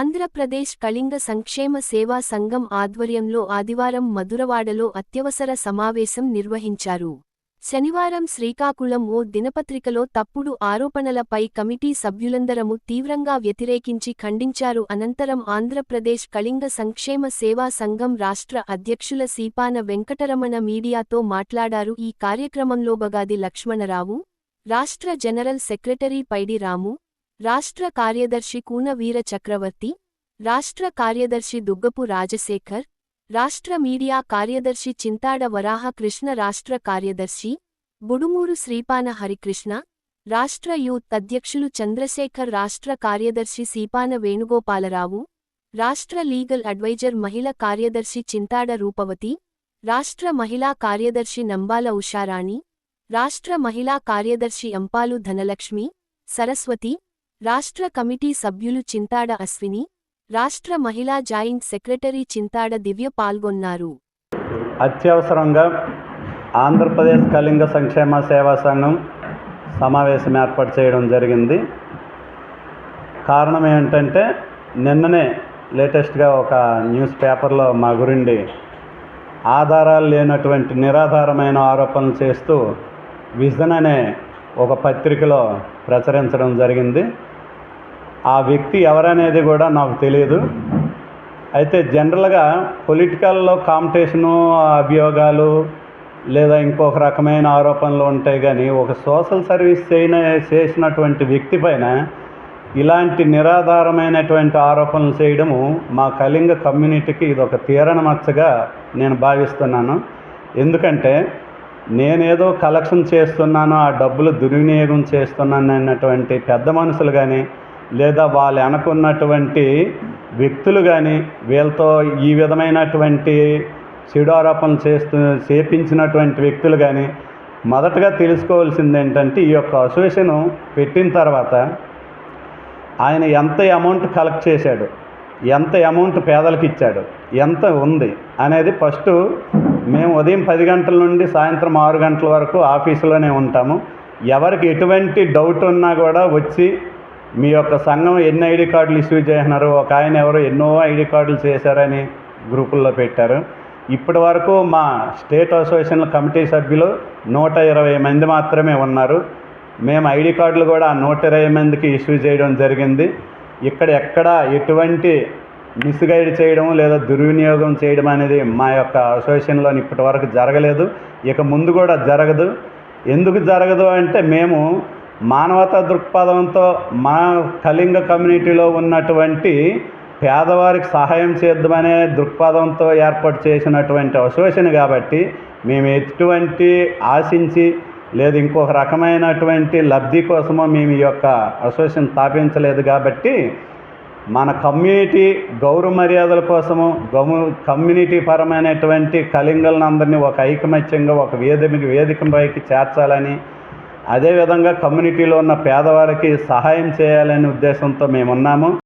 ఆంధ్రప్రదేశ్ కళింగ సంక్షేమ సేవా సంఘం ఆధ్వర్యంలో ఆదివారం మధురవాడలో అత్యవసర సమావేశం నిర్వహించారు. శనివారం శ్రీకాకుళం ఓ దినపత్రికలో తప్పుడు ఆరోపణలపై కమిటీ సభ్యులందరము తీవ్రంగా వ్యతిరేకించి ఖండించారు. అనంతరం ఆంధ్రప్రదేశ్ కళింగ సంక్షేమ సేవా సంఘం రాష్ట్ర అధ్యక్షుల సీపాన వెంకటరమణ మీడియాతో మాట్లాడారు. ఈ కార్యక్రమంలో బగాది లక్ష్మణరావు రాష్ట్ర జనరల్ సెక్రటరీ పైడి రాము రాష్ట్ర కార్యదర్శి కూన వీర చక్రవర్తి రాష్ట్ర కార్యదర్శి దుగ్గపు రాజశేఖర్ రాష్ట్ర మీడియా కార్యదర్శి చింతాడ వరాహ కృష్ణ రాష్ట్ర కార్యదర్శి బుడుమూరు శ్రీపాన హరికృష్ణ రాష్ట్ర యూత్ అధ్యక్షులు చంద్రశేఖర్ రాష్ట్ర కార్యదర్శి సీపాన వేణుగోపాలరావు రాష్ట్ర లీగల్ అడ్వైజర్ మహిళ కార్యదర్శి చింతాడ రూపవతి రాష్ట్ర మహిళా కార్యదర్శి నంబాల ఉషారాణి రాష్ట్ర మహిళా కార్యదర్శి అంపాలు ధనలక్ష్మి సరస్వతి రాష్ట్ర కమిటీ సభ్యులు చింతాడ అశ్విని రాష్ట్ర మహిళా జాయింట్ సెక్రటరీ చింతాడ దివ్య పాల్గొన్నారు. అత్యవసరంగా ఆంధ్రప్రదేశ్ కళింగ సంక్షేమ సేవా సంఘం సమావేశం ఏర్పాటు చేయడం జరిగింది. కారణం ఏంటంటే నిన్ననే లేటెస్ట్గా ఒక న్యూస్ పేపర్లో మా గురిండి ఆధారాలు లేనటువంటి నిరాధారమైన ఆరోపణలు చేస్తూ విజన్ అనే ఒక పత్రికలో ప్రచురించడం జరిగింది. ఆ వ్యక్తి ఎవరనేది కూడా నాకు తెలియదు. అయితే జనరల్గా పొలిటికల్లో కాంపిటీషను అభియోగాలు లేదా ఇంకొక రకమైన ఆరోపణలు ఉంటాయి కానీ ఒక సోషల్ సర్వీస్ చేయిన చేసినటువంటి వ్యక్తి పైన ఇలాంటి నిరాధారమైనటువంటి ఆరోపణలు చేయడము మా కళింగ కమ్యూనిటీకి ఇది ఒక తీరణ మచ్చగా నేను భావిస్తున్నాను. ఎందుకంటే నేనేదో కలెక్షన్ చేస్తున్నాను ఆ డబ్బులు దుర్వినియోగం చేస్తున్నాను అన్నటువంటి పెద్ద మనుషులు కానీ లేదా వాళ్ళు అనుకున్నటువంటి వ్యక్తులు కానీ వీళ్ళతో ఈ విధమైనటువంటి చెడు ఆరోపణలు చేస్తూ చేపించినటువంటి వ్యక్తులు కానీ మొదటగా తెలుసుకోవాల్సింది ఏంటంటే ఈ యొక్క అసోసియేషన్ పెట్టిన తర్వాత ఆయన ఎంత అమౌంట్ కలెక్ట్ చేశాడు ఎంత అమౌంట్ పేదలకు ఇచ్చాడు ఎంత ఉంది అనేది ఫస్ట్ మేము ఉదయం పది గంటల నుండి సాయంత్రం ఆరు గంటల వరకు ఆఫీసులోనే ఉంటాము. ఎవరికి ఎటువంటి డౌట్ ఉన్నా కూడా వచ్చి మీ యొక్క సంఘం ఎన్ని ఐడి కార్డులు ఇష్యూ చేస్తున్నారు ఒక ఆయన ఎవరు ఎన్నో ఐడి కార్డులు చేశారని గ్రూపుల్లో పెట్టారు. ఇప్పటి వరకు మా స్టేట్ అసోసియేషన్ కమిటీ సభ్యులు నూట ఇరవై మంది మాత్రమే ఉన్నారు. మేము ఐడి కార్డులు కూడా ఆ నూట ఇరవై మందికి ఇష్యూ చేయడం జరిగింది. ఇక్కడ ఎక్కడ ఎటువంటి మిస్గైడ్ చేయడం లేదా దుర్వినియోగం చేయడం అనేది మా యొక్క అసోసియేషన్లో ఇప్పటి వరకు జరగలేదు. ఇక ముందు కూడా జరగదు. ఎందుకు జరగదు అంటే మేము మానవతా దృక్పథంతో మా కళింగ కమ్యూనిటీలో ఉన్నటువంటి పేదవారికి సహాయం చేద్దామనే దృక్పథంతో ఏర్పాటు చేసినటువంటి అసోసియేషన్ కాబట్టి మేము ఎటువంటి ఆశించి లేదు ఇంకొక రకమైనటువంటి లబ్ధి కోసమో మేము ఈ యొక్క అసోసియేషన్ స్థాపించలేదు కాబట్టి మన కమ్యూనిటీ గౌరవ మర్యాదల కోసము గౌ కమ్యూనిటీ పరమైనటువంటి కలింగలందరినీ ఒక ఐకమత్యంగా ఒక వేదిక వేదికపైకి చేర్చాలని అదేవిధంగా కమ్యూనిటీలో ఉన్న పేదవారికి సహాయం చేయాలనే ఉద్దేశంతో మేము ఉన్నాము